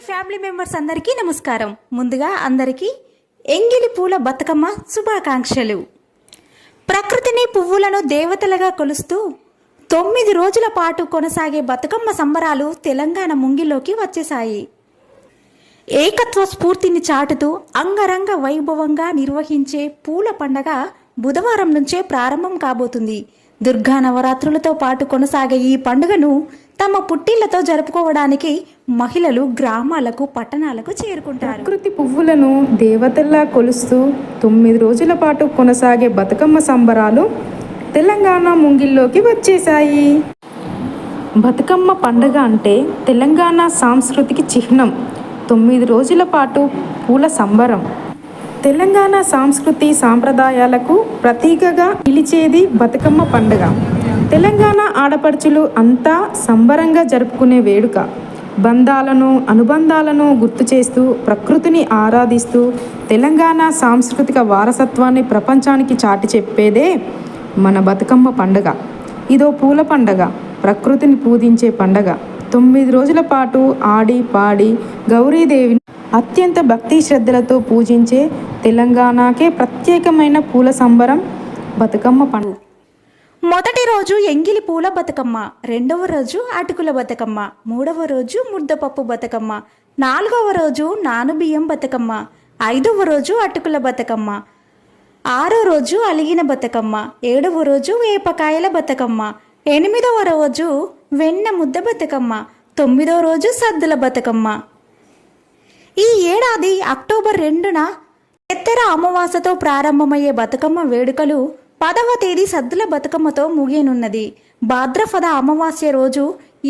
Family members అందరికీ నమస్కారం. ముందుగా అందరికీ ఎంగిలి పూల బతుకమ్మ శుభాకాంక్షలు. ప్రకృతిని పువ్వులను దేవతలుగా కొలుస్తూ తొమ్మిది రోజుల పాటు కొనసాగే బతుకమ్మ సంబరాలు తెలంగాణ ముంగిలోకి వచ్చేశాయి. ఏకత్వ స్ఫూర్తిని చాటుతూ అంగరంగ వైభవంగా నిర్వహించే పూల పండగ బుధవారం నుంచే ప్రారంభం కాబోతుంది. దుర్గా నవరాత్రులతో పాటు కొనసాగే ఈ పండుగను తమ పుట్టిళ్ళతో జరుపుకోవడానికి మహిళలు గ్రామాలకు పట్టణాలకు చేరుకుంటారు. ప్రకృతి పువ్వులను దేవతల్లా కొలుస్తూ తొమ్మిది రోజుల పాటు కొనసాగే బతుకమ్మ సంబరాలు తెలంగాణ ముంగిల్లోకి వచ్చేశాయి. బతుకమ్మ పండుగ అంటే తెలంగాణ సాంస్కృతికి చిహ్నం తొమ్మిది రోజుల పాటు పూల సంబరం. తెలంగాణ సాంస్కృతి సాంప్రదాయాలకు ప్రతీకగా నిలిచేది బతుకమ్మ పండుగ. తెలంగాణ ఆడపడుచులు అంతా సంబరంగా జరుపుకునే వేడుక. బంధాలను అనుబంధాలను గుర్తు చేస్తూ ప్రకృతిని ఆరాధిస్తూ తెలంగాణ సాంస్కృతిక వారసత్వాన్ని ప్రపంచానికి చాటి చెప్పేదే మన బతుకమ్మ పండగ. ఇదో పూల పండగ ప్రకృతిని పూజించే పండగ. తొమ్మిది రోజుల పాటు ఆడి పాడి గౌరీదేవిని అత్యంత భక్తి శ్రద్ధలతో పూజించే తెలంగాణకే ప్రత్యేకమైన పూల సంబరం బతుకమ్మ పండుగ. మొదటి రోజు ఎంగిలి పూల బతుకమ్మ రెండవ రోజు అటుకుల బతుకమ్మ మూడవ రోజు ముద్దపప్పు బతుకమ్మ నాలుగవ రోజు నానుబియ్యం బతుకమ్మ ఐదవ రోజు అటుకుల బతుకమ్మ ఆరో రోజు అలిగిన బతుకమ్మ ఏడవ రోజు వేపకాయల బతుకమ్మ ఎనిమిదవ రోజు వెన్న ముద్ద బతుకమ్మ తొమ్మిదవ రోజు సద్దుల బతుకమ్మ. ఈ ఏడాది అక్టోబర్ రెండున ఎత్తర అమావాసతో ప్రారంభమయ్యే బతుకమ్మ వేడుకలు పదవ తేదీ సద్దుల బతుకమ్మతో ముగియనున్నది. భాద్రపద అమావాస్య రోజు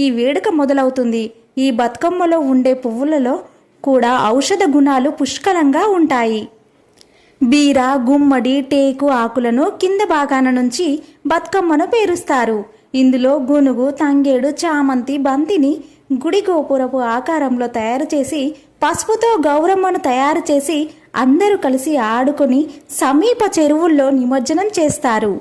ఈ వేడుక మొదలవుతుంది. ఈ బతుకమ్మలో ఉండే పువ్వులలో కూడా ఔషధ గుణాలు పుష్కలంగా ఉంటాయి. బీర గుమ్మడి టేకు ఆకులను కింద భాగాన నుంచి బతుకమ్మను పేరుస్తారు. ఇందులో గునుగు తంగేడు చామంతి బంతిని గుడి గోపురపు ఆకారంలో తయారు చేసి పసుపుతో గౌరమ్మను తయారు చేసి అందరూ కలిసి ఆడుకొని సమీప చెరువుల్లో నిమజ్జనం చేస్తారు.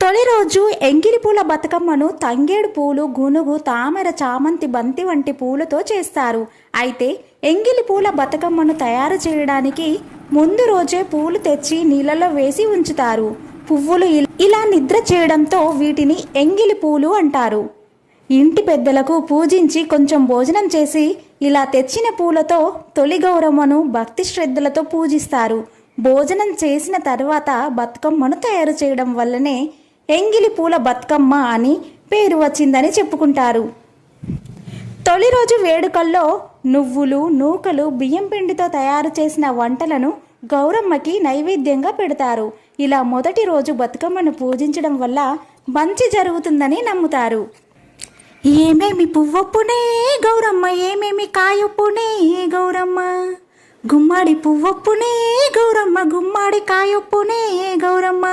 తొలి రోజు ఎంగిలి పూల బతుకమ్మను తంగేడు పూలు గునుగు తామర చామంతి బంతి వంటి పూలతో చేస్తారు. అయితే ఎంగిలి పూల బతుకమ్మను తయారు చేయడానికి ముందు రోజే పూలు తెచ్చి నీళ్ళలో వేసి ఉంచుతారు. పువ్వులు ఇలా నిద్ర చేయడంతో వీటిని ఎంగిలి పూలు అంటారు. ఇంటి పెద్దలకు పూజించి కొంచెం భోజనం చేసి ఇలా తెచ్చిన పూలతో తొలి గౌరమ్మను భక్తి శ్రద్ధలతో పూజిస్తారు. భోజనం చేసిన తర్వాత బతుకమ్మను తయారు చేయడం వల్లనే ఎంగిలి పూల బతుకమ్మ అని పేరు వచ్చిందని చెప్పుకుంటారు. తొలి రోజు వేడుకల్లో నువ్వులు నూకలు బియ్యం పిండితో తయారు చేసిన వంటలను గౌరమ్మకి నైవేద్యంగా పెడతారు. ఇలా మొదటి రోజు బతుకమ్మను పూజించడం వల్ల మంచి జరుగుతుందని నమ్ముతారు. ఏమేమి పువ్వొప్పునే గౌరమ్మ ఏమేమి కాయొప్పునే గౌరమ్మ? గుమ్మడి పువ్వొప్పునే గౌరమ్మ గుమ్మడి కాయొప్పునే గౌరమ్మ?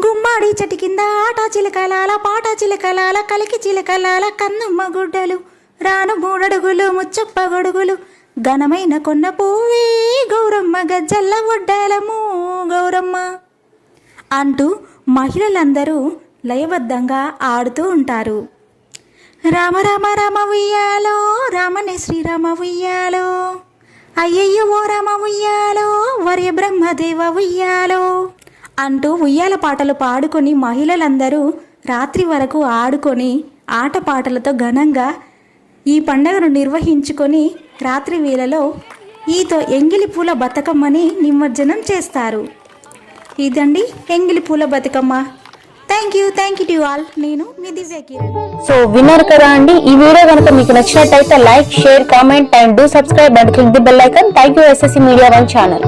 గుమ్మడి చెట్టు కింద ఆట చిలకలాల పాట చిలకలాల కలికి చిలకలాల కన్నుమ్మ గుడ్డలు రాను మూడడుగులు ముచ్చప్ప గొడుగులు ఘనమైన కొన్న పువ్వే గౌరమ్మ గజ్జల్ల ఒడ్డలము గౌరమ్మ. అంటూ మహిళలందరూ లయబద్ధంగా ఆడుతూ ఉంటారు. రామ రామ రామ ఉయ్యాలో రామని శ్రీరామ ఉయ్యాలో. అయ్యయ్యో ఓ రామ ఉయ్యాలో వరే బ్రహ్మదేవ ఉయ్యాలో. అంటూ ఉయ్యాల పాటలు పాడుకొని మహిళలందరూ రాత్రి వరకు ఆడుకొని ఆటపాటలతో ఘనంగా ఈ పండుగను నిర్వహించుకొని రాత్రి వేళలో ఈతో ఎంగిలి పూల బతుకమ్మని నిమజ్జనం చేస్తారు. ఇదండి Engili Poola Bathukamma. Thank you thank you to all నేను మీ దివ్య కిరణ్. సో విన్నారు కదా అండి. ఈ వీడియో కనుక మీకు నచ్చినట్టయితే like share comment and do subscribe and click the bell icon thank you SSC media one channel